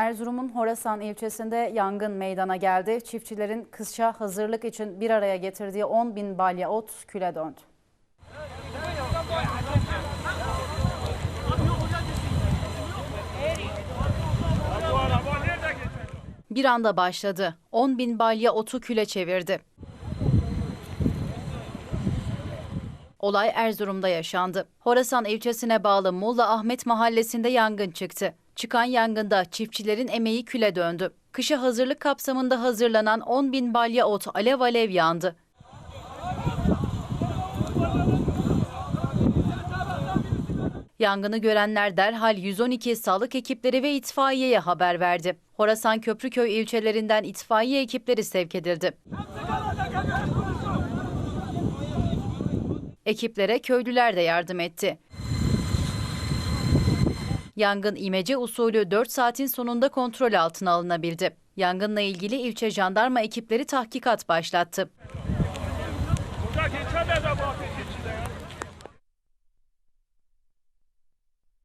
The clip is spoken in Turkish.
Erzurum'un Horasan ilçesinde yangın meydana geldi. Çiftçilerin kışa hazırlık için bir araya getirdiği 10 bin balya ot küle döndü. Bir anda başladı. 10 bin balya otu küle çevirdi. Olay Erzurum'da yaşandı. Horasan ilçesine bağlı Mulla Ahmet mahallesinde yangın çıktı. Çıkan yangında çiftçilerin emeği küle döndü. Kışa hazırlık kapsamında hazırlanan 10 bin balya ot alev alev yandı. Yangını görenler derhal 112 sağlık ekipleri ve itfaiyeye haber verdi. Horasan Köprüköy ilçelerinden itfaiye ekipleri sevk edildi. Ekiplere köylüler de yardım etti. Yangın imece usulü 4 saatin sonunda kontrol altına alınabildi. Yangınla ilgili ilçe jandarma ekipleri tahkikat başlattı.